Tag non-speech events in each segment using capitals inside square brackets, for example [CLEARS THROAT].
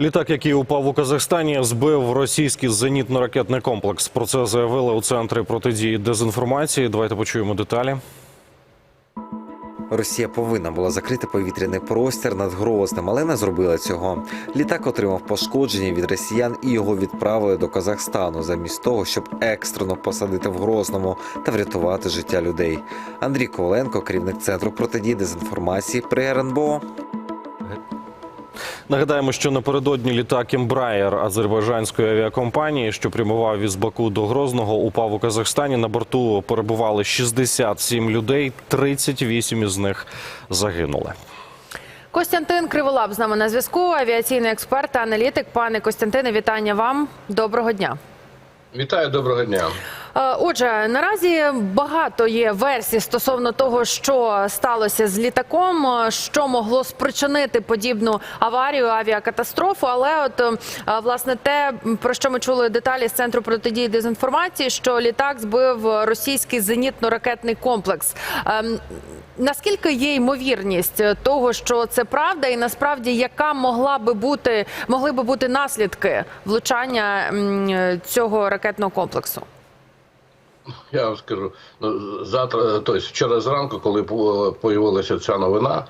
Літак, який упав у Казахстані, збив російський зенітно-ракетний комплекс. Про це заявили у центрі протидії дезінформації. Давайте почуємо деталі. Росія повинна була закрити повітряний простір над Грозним, але не зробила цього. Літак отримав пошкодження від росіян і його відправили до Казахстану, замість того, щоб екстрено посадити в Грозному та врятувати життя людей. Андрій Коваленко, керівник центру протидії дезінформації при РНБО. Нагадаємо, що напередодні літак Ембраєр азербайджанської авіакомпанії, що прямував із Баку до Грозного, упав у Казахстані. На борту перебували 67 людей, 38 із них загинули. Костянтин Криволап з нами на зв'язку. Авіаційний експерт та аналітик. Пане Костянтине, вітання вам. Доброго дня. Вітаю, доброго дня. Е, Отже, наразі багато є версій стосовно того, що сталося з літаком, е, що могло спричинити подібну аварію, авіакатастрофу. Але от е, власне те, про що ми чули деталі з центру протидії дезінформації, що літак збив російський зенітно-ракетний комплекс. Ем, Наскільки є ймовірність того, що це правда, і насправді яка могла би бути могли би бути наслідки влучання цього ракетного комплексу? [LAUGHS] Я вам скажу, ну, завтра, тобто вчора зранку, коли появилася ця новина,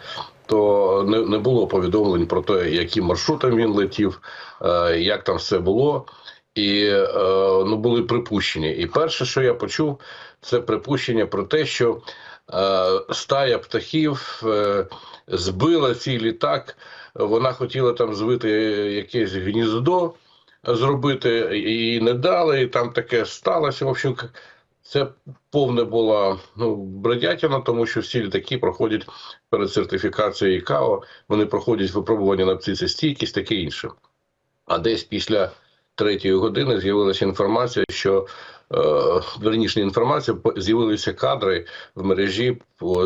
то не, не було повідомлень про те, яким маршрутом він летів, е, як там все було. І е, ну, були припущення. І перше, що я почув, це припущення про те, що е, стая птахів е, збила цей літак. Вона хотіла там звити якесь гніздо зробити, і не дали, і там таке сталося. В общем, це повне була ну, бредятина, тому що всі літаки проходять перед сертифікацією ІКАО, вони проходять випробування на птицестійкість, таке інше. А десь після третьої години з'явилася інформація, що е, верніше інформація, з'явилися кадри в мережі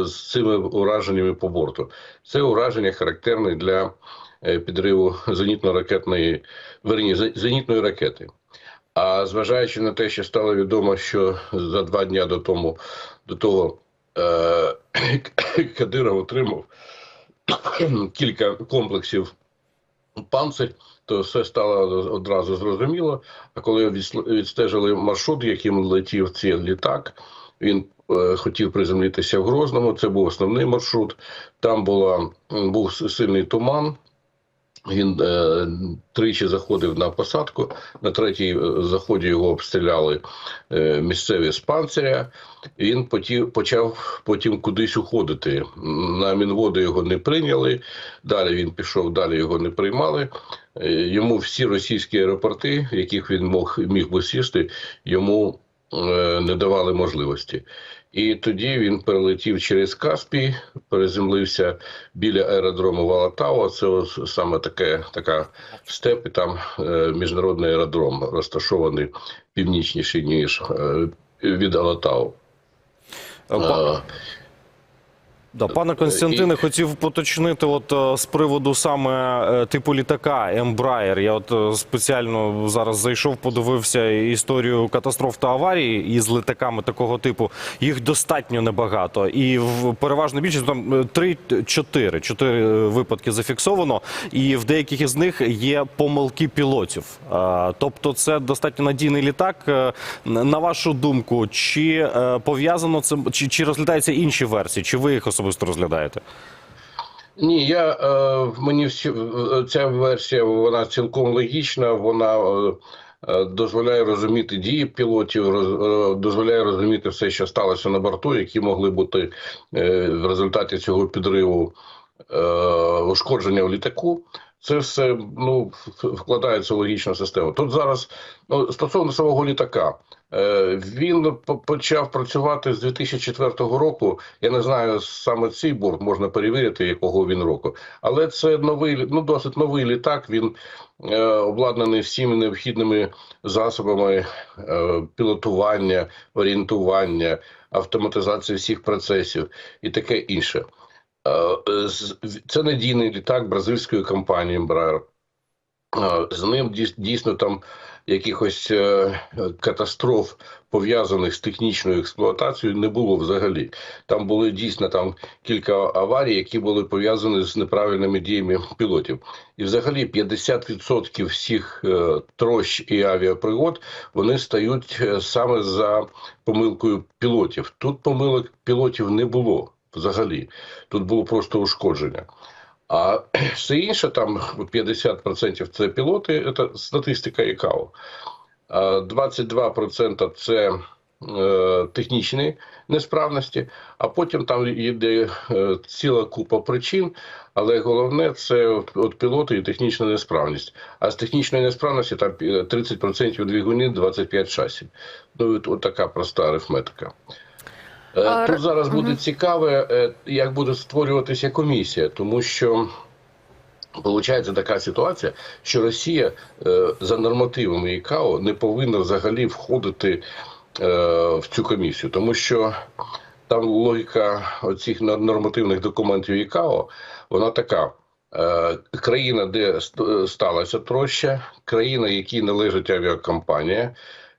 з цими ураженнями по борту. Це ураження характерне для е, підриву зенітно-ракетної, верні, зенітної ракети. А зважаючи на те, що стало відомо, що за два дні до тому до того е, [COUGHS] Кадиров отримав [COUGHS] кілька комплексів панцирь, то все стало одразу зрозуміло. А коли відстежили маршрут, яким летів цей літак, він е, хотів приземлитися в Грозному. Це був основний маршрут. Там була був сильний туман. Він е, тричі заходив на посадку. На третій е, заході його обстріляли е, місцеві з панциря. Він потів, почав потім кудись уходити. На мінводи його не прийняли. Далі він пішов, далі його не приймали. Е, Йому всі російські аеропорти, яких він мог міг би сісти, йому е, не давали можливості. І тоді він перелетів через Каспій, переземлився біля аеродрому Валатау. Це саме таке така степ, і там е, міжнародний аеродром розташований північніше ніж е, від Алатау. Е, Е, Да, пане Константине, хотів поточнити, от е, з приводу саме е, типу літака Ембраєр. Я от е, спеціально зараз зайшов, подивився історію катастроф та аварій із літаками такого типу. Їх достатньо небагато, і в переважно більшість там е, три-чотири чотири випадки зафіксовано, і в деяких із них є помилки пілотів. Е, Тобто, це достатньо надійний літак. Е, На вашу думку, чи е, пов'язано це чи, чи розглядаються інші версії? Чи ви їх особисто розглядаєте? Ні, я е, мені всі е, ця версія вона цілком логічна. Вона е, дозволяє розуміти дії пілотів, дозволяє розуміти все, що сталося на борту, які могли бути в результаті цього підриву ушкодження в літаку. Це все ну вкладається в логічну систему. Тут зараз ну, стосовно самого літака. Е, Він почав працювати з 2004 року. Я не знаю саме цей борт, можна перевірити, якого він року. Але це новий, ну досить новий літак. Він е, обладнаний всіми необхідними засобами е, пілотування, орієнтування, автоматизації всіх процесів і таке інше. Е, Це надійний літак бразильської компанії Embraer. З ним дійсно там якихось е, катастроф пов'язаних з технічною експлуатацією не було взагалі. Там були дійсно там кілька аварій, які були пов'язані з неправильними діями пілотів. І взагалі 50% всіх е, трощ і авіапригод вони стають е, саме за помилкою пілотів. Тут помилок пілотів не було взагалі. Тут було просто ушкодження. А [CLEARS THROAT] все інше, там 50% це пілоти, це статистика ІКАО. 22% це е, технічні несправності, а потім там йде е, ціла купа причин, але головне це от, от пілоти і технічна несправність. А з технічної несправності там е, 30% двигунів, 25 шасів. Ну, от, от така проста арифметика. Е, Тут зараз буде цікаве, е, як буде створюватися комісія, тому що Получається така ситуація, що Росія е, за нормативами ІКАО не повинна взагалі входити в цю комісію, тому що там логіка цих нормативних документів ІКАО, вона така. Країна, де ст- сталася троща, країна, якій належить авіакомпанія,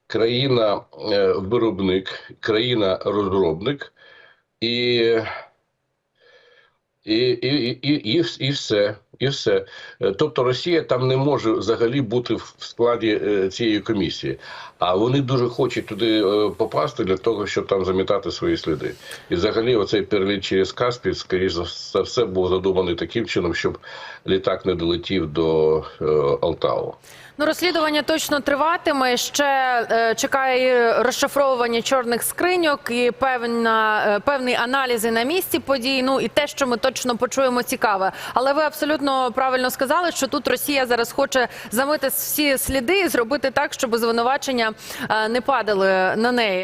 країна е, виробник, країна розробник і і, і, і, і, і все. І все. Е, Тобто Росія там не може взагалі бути в складі е, цієї комісії. А вони дуже хочуть туди е, попасти для того, щоб там замітати свої сліди. І взагалі, оцей переліт через Каспій, скоріш за- все, був задуманий таким чином, щоб літак не долетів до Алтау. Ну, розслідування точно триватиме. Ще е, чекає розшифровування чорних скриньок і певна е, певний аналізи на місці подій. Ну і те, що ми точно почуємо, цікаве. Але ви абсолютно правильно сказали, що тут Росія зараз хоче замити всі сліди і зробити так, щоб звинувачення е, не падали на неї.